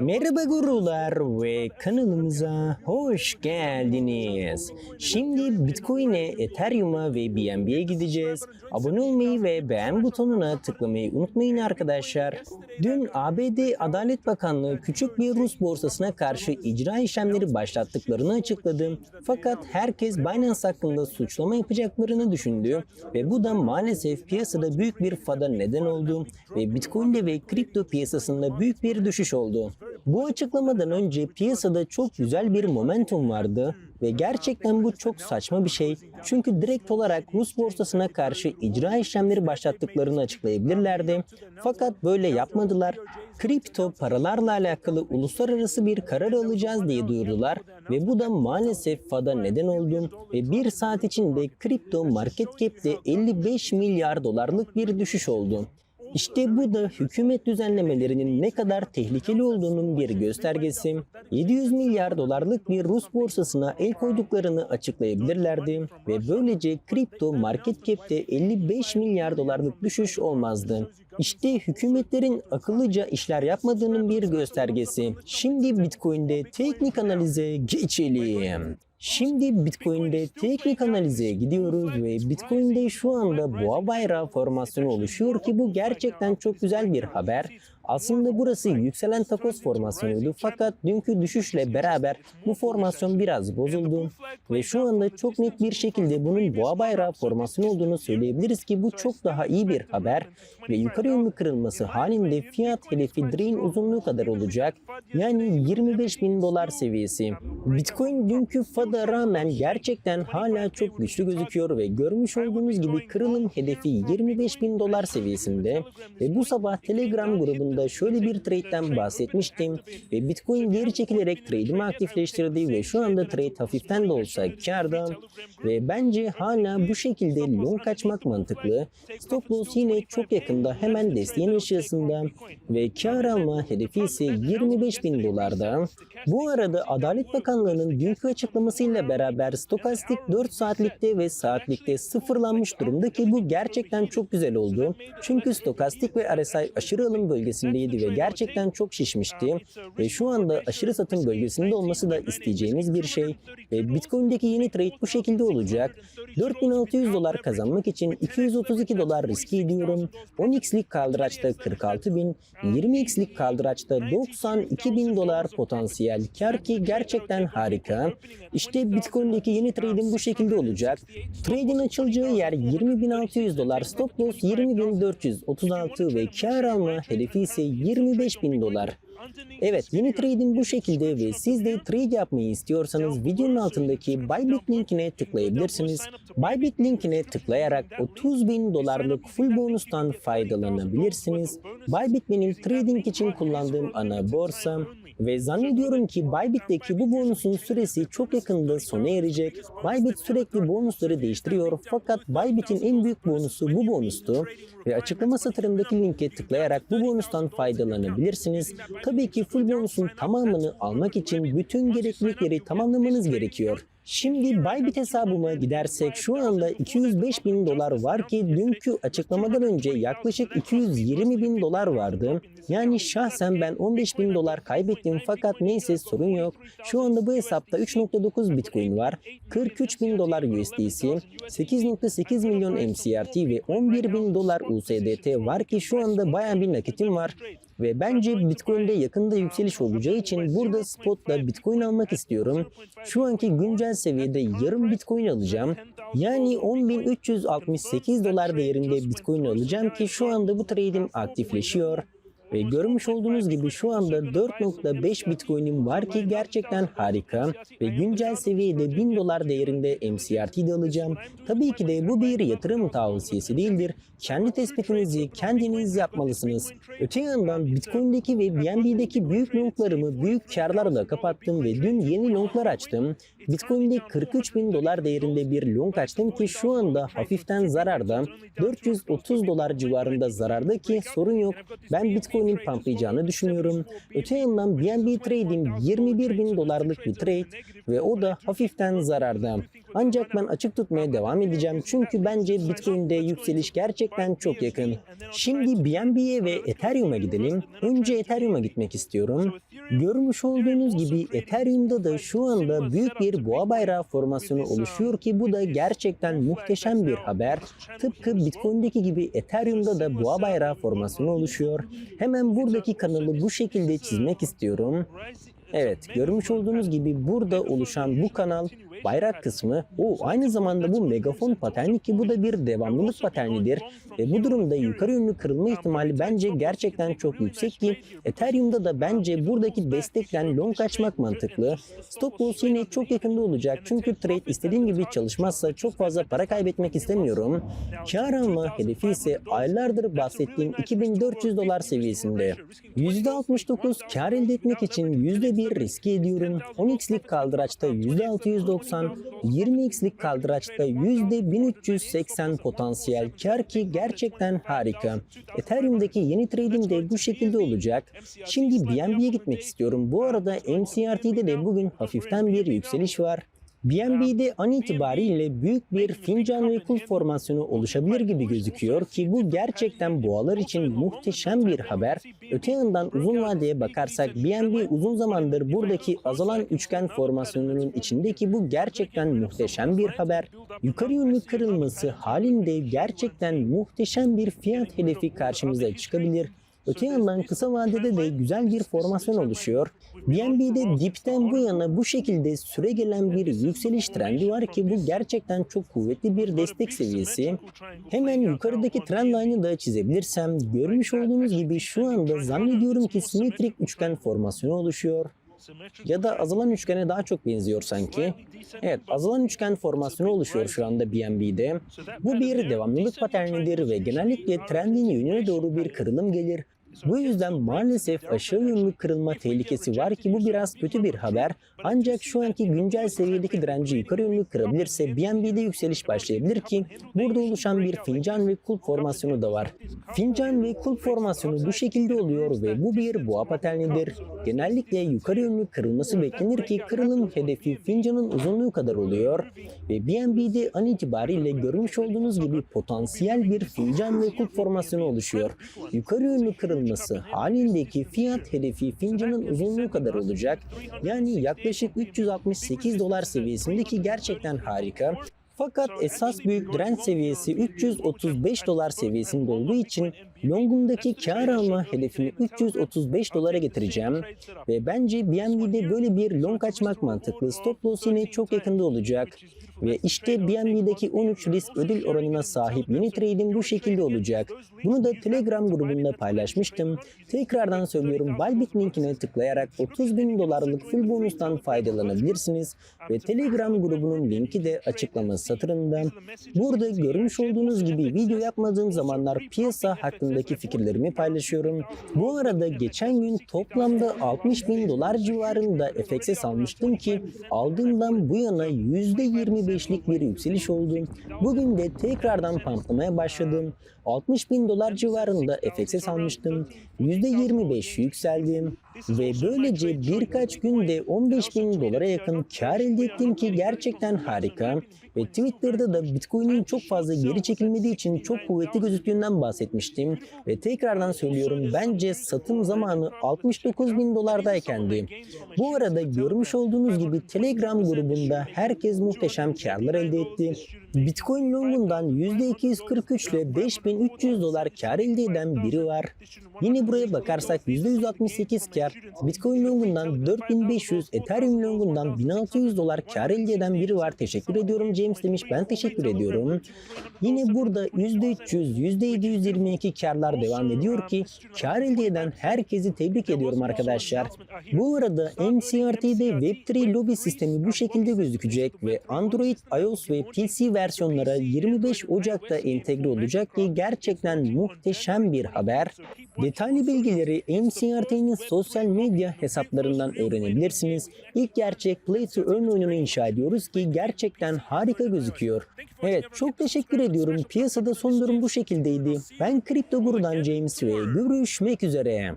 Merhaba gurular ve kanalımıza hoş geldiniz. Şimdi Bitcoin'e, Ethereum'a ve BNB'ye gideceğiz. Abone olmayı ve beğen butonuna tıklamayı unutmayın arkadaşlar. Dün ABD Adalet Bakanlığı küçük bir Rus borsasına karşı icra işlemleri başlattıklarını açıkladı. Fakat herkes Binance hakkında suçlama yapacaklarını düşündü ve bu da maalesef piyasada büyük bir fada neden oldu ve Bitcoin'de ve kripto piyasasında büyük bir düşüş oldu. Bu açıklamadan önce piyasada çok güzel bir momentum vardı ve gerçekten bu çok saçma bir şey. Çünkü direkt olarak Rus borsasına karşı icra işlemleri başlattıklarını açıklayabilirlerdi. Fakat böyle yapmadılar. Kripto paralarla alakalı uluslararası bir karar alacağız diye duyurdular ve bu da maalesef FAD'a neden oldu ve bir saat içinde kripto market cap'te 55 milyar dolarlık bir düşüş oldu. İşte bu da hükümet düzenlemelerinin ne kadar tehlikeli olduğunun bir göstergesi. 700 milyar dolarlık bir Rus borsasına el koyduklarını açıklayabilirlerdi ve böylece kripto market cap'te 55 milyar dolarlık düşüş olmazdı. İşte hükümetlerin akıllıca işler yapmadığının bir göstergesi. Şimdi Bitcoin'de teknik analize geçelim. Şimdi Bitcoin'de teknik analize gidiyoruz ve Bitcoin'de şu anda boğa bayrağı formasyonu oluşuyor ki bu gerçekten çok güzel bir haber. Aslında burası yükselen takoz formasyonuydu. Fakat dünkü düşüşle beraber bu formasyon biraz bozuldu. Ve şu anda çok net bir şekilde bunun boğa bayrağı formasyonu olduğunu söyleyebiliriz ki bu çok daha iyi bir haber. Ve yukarı yönlü kırılması halinde fiyat hedefi direğin uzunluğu kadar olacak. Yani 25 bin dolar seviyesi. Bitcoin dünkü FAD'a rağmen gerçekten hala çok güçlü gözüküyor ve görmüş olduğunuz gibi kırılım hedefi 25 bin dolar seviyesinde. Ve bu sabah Telegram grubunda şöyle bir trade'den bahsetmiştim ve Bitcoin geri çekilerek trade'imi aktifleştirdi ve şu anda trade hafiften de olsa karda ve bence hala bu şekilde long kaçmak mantıklı. Stop loss yine çok yakında hemen desteğin aşağısında ve kar alma hedefi ise 25 bin dolarda. Bu arada Adalet Bakanlığı'nın dünkü açıklamasıyla beraber stokastik 4 saatlikte ve saatlikte sıfırlanmış durumda ki bu gerçekten çok güzel oldu. Çünkü stokastik ve RSI aşırı alım bölgesindeydi ve gerçekten çok şişmişti. Ve şu anda aşırı satım bölgesinde olması da isteyeceğimiz bir şey. Ve Bitcoin'deki yeni trade bu şekilde olacak. 4600 dolar kazanmak için 232 dolar riske ediyorum. 10x'lik kaldıraçta 46 bin, 20x'lik kaldıraçta 92 bin dolar potansiyel kar ki gerçekten harika. İşte Bitcoin'deki yeni trade'in bu şekilde olacak. Trade'in açılacağı yer 20.600 dolar, stop loss 20.436 ve kar alma hedefi ise 25.000 dolar. Evet yeni trade'in bu şekilde ve siz de trade yapmayı istiyorsanız videonun altındaki Bybit linkine tıklayabilirsiniz. Bybit linkine tıklayarak 30 bin dolarlık full bonustan faydalanabilirsiniz. Bybit benim trading için kullandığım ana borsa ve zannediyorum ki Bybit'teki bu bonusun süresi çok yakında sona erecek. Bybit sürekli bonusları değiştiriyor fakat Bybit'in en büyük bonusu bu bonustu ve açıklama satırındaki linke tıklayarak bu bonustan faydalanabilirsiniz. Tabii ki full bonusun tamamını almak için bütün gereklilikleri tamamlamanız gerekiyor. Şimdi Bybit hesabıma gidersek şu anda 205 bin dolar var ki dünkü açıklamadan önce yaklaşık 220 bin dolar vardı. Yani şahsen ben 15 bin dolar kaybettim fakat neyse sorun yok. Şu anda bu hesapta 3.9 bitcoin var, 43 bin dolar USDC, 8.8 milyon MCRT ve 11 bin dolar USDT var ki şu anda baya bir nakitim var. Ve bence Bitcoin'de yakında yükseliş olacağı için burada spotla Bitcoin almak istiyorum. Şu anki güncel seviyede yarım Bitcoin alacağım. Yani 10.368 dolar değerinde Bitcoin alacağım ki şu anda bu trade'im aktifleşiyor. Ve görmüş olduğunuz gibi şu anda 4.5 Bitcoin'im var ki gerçekten harika ve güncel seviyede 1000 dolar değerinde MCRT de alacağım. Tabii ki de bu bir yatırım tavsiyesi değildir. Kendi tespitinizi kendiniz yapmalısınız. Öte yandan Bitcoin'deki ve BNB'deki büyük longlarımı büyük karlarla kapattım ve dün yeni longlar açtım. Bitcoin'de 43 bin dolar değerinde bir long açtım ki şu anda hafiften zararda 430 dolar civarında zararda ki sorun yok. Ben Bitcoin Bitcoin'in pamplayacağını düşünüyorum. Öte yandan BNB Trade'im 21 bin dolarlık bir trade ve o da hafiften zararda. Ancak ben açık tutmaya devam edeceğim çünkü bence Bitcoin'de yükseliş gerçekten çok yakın. Şimdi BNB'ye ve Ethereum'a gidelim. Önce Ethereum'a gitmek istiyorum. Görmüş olduğunuz gibi Ethereum'da da şu anda büyük bir boğa bayrağı formasyonu oluşuyor ki bu da gerçekten muhteşem bir haber. Tıpkı Bitcoin'deki gibi Ethereum'da da boğa bayrağı formasyonu oluşuyor. Hemen buradaki kanalı bu şekilde çizmek istiyorum. Evet, görmüş olduğunuz gibi burada oluşan bu kanal bayrak kısmı o aynı zamanda bu megafon paterni ki bu da bir devamlılık paternidir ve bu durumda yukarı yönlü kırılma ihtimali bence gerçekten çok yüksek ki Ethereum'da da bence buradaki destekten long açmak mantıklı. Stop loss yine çok yakında olacak. Çünkü trade istediğim gibi çalışmazsa çok fazla para kaybetmek istemiyorum. Kar alma hedefi ise aylardır bahsettiğim 2400 dolar seviyesinde. %69 kar elde etmek için %1 riske ediyorum. 10x'lik kaldıraçta %690, 20x'lik kaldıraçta %1380 potansiyel kar ki gerçekten harika. Ethereum'daki yeni trade'im de bu şekilde olacak. Şimdi BNB'ye gitmek istiyorum. Bu arada MCRT'de de bugün hafiften bir yükseliş var. BNB'de an itibariyle büyük bir fincan ve kul formasyonu oluşabilir gibi gözüküyor ki bu gerçekten boğalar için muhteşem bir haber. Öte yandan uzun vadeye bakarsak BNB uzun zamandır buradaki azalan üçgen formasyonunun içindeki bu gerçekten muhteşem bir haber. Yukarı yönlü kırılması halinde gerçekten muhteşem bir fiyat hedefi karşımıza çıkabilir. Öte yandan kısa vadede de güzel bir formasyon oluşuyor. BNB'de dipten bu yana bu şekilde süre gelen bir yükseliş trendi var ki bu gerçekten çok kuvvetli bir destek seviyesi. Hemen yukarıdaki trend line'ı da çizebilirsem görmüş olduğunuz gibi şu anda zannediyorum ki simetrik üçgen formasyonu oluşuyor. Ya da azalan üçgene daha çok benziyor sanki. Evet, azalan üçgen formasyonu oluşuyor şu anda BNB'de. Bu bir devamlılık paternidir ve genellikle trendin yönüne doğru bir kırılım gelir. Bu yüzden maalesef aşağı yönlü kırılma tehlikesi var ki bu biraz kötü bir haber. Ancak şu anki güncel seviyedeki direnci yukarı yönlü kırabilirse BNB'de yükseliş başlayabilir ki burada oluşan bir fincan ve kulp formasyonu da var. Fincan ve kulp formasyonu bu şekilde oluyor ve bu bir boğa paternidir. Genellikle yukarı yönlü kırılması beklenir ki kırılım hedefi fincanın uzunluğu kadar oluyor ve BNB'de an itibariyle görmüş olduğunuz gibi potansiyel bir fincan ve kulp formasyonu oluşuyor. Yukarı yönlü kırılması halindeki fiyat hedefi fincanın uzunluğu kadar olacak. Yani yaklaşık 368 dolar seviyesindeki gerçekten harika. Fakat esas büyük direnç seviyesi 335 dolar seviyesinde olduğu için longumdaki kar alma hedefini 335 dolara getireceğim ve bence BNB'de böyle bir long açmak mantıklı. Stop loss yine çok yakında olacak. Ve işte BNB'deki 13 risk ödül oranına sahip yeni trade'im bu şekilde olacak. Bunu da Telegram grubunda paylaşmıştım. Tekrardan söylüyorum Bybit linkine tıklayarak 30 bin dolarlık full bonustan faydalanabilirsiniz. Ve Telegram grubunun linki de açıklama satırında. Burada görmüş olduğunuz gibi video yapmadığım zamanlar piyasa hakkındaki fikirlerimi paylaşıyorum. Bu arada geçen gün toplamda 60 bin dolar civarında FX'e almıştım ki aldığımdan bu yana %25'lik bir yükseliş oldu. Bugün de tekrardan pamplamaya başladım. 60 bin dolar civarında FX'e almıştım. %25 yükseldim. Ve böylece birkaç günde 15 bin dolara yakın kar elde ettim ki gerçekten harika. Ve Twitter'da da Bitcoin'in çok fazla geri çekilmediği için çok kuvvetli gözüktüğünden bahsetmiştim. Ve tekrardan söylüyorum bence satım zamanı 69 bin dolardaykendi. Bu arada görmüş olduğunuz gibi Telegram grubunda herkes muhteşem karlar elde etti. Bitcoin longundan %243 ile 5300 dolar kar elde eden biri var. Yine buraya bakarsak %168 kar, Bitcoin longundan 4500, Ethereum longundan 1600 dolar kar elde eden biri var. Teşekkür ediyorum James demiş. Ben teşekkür ediyorum. Yine burada %300, %722 karlar devam ediyor ki kar elde eden herkesi tebrik ediyorum arkadaşlar. Bu arada MCRT'de Web3 lobi sistemi bu şekilde gözükecek ve Android, iOS ve PC versiyonlara 25 Ocak'ta entegre olacak ki gerçekten muhteşem bir haber. Detaylı bilgileri MCRT'nin sosyal medya hesaplarından öğrenebilirsiniz. İlk gerçek Play to Earn oyununu inşa ediyoruz ki gerçekten harika gözüküyor. Evet çok teşekkür ediyorum. Piyasada son durum bu şekildeydi. Ben Kripto Guru'dan James ve görüşmek üzere.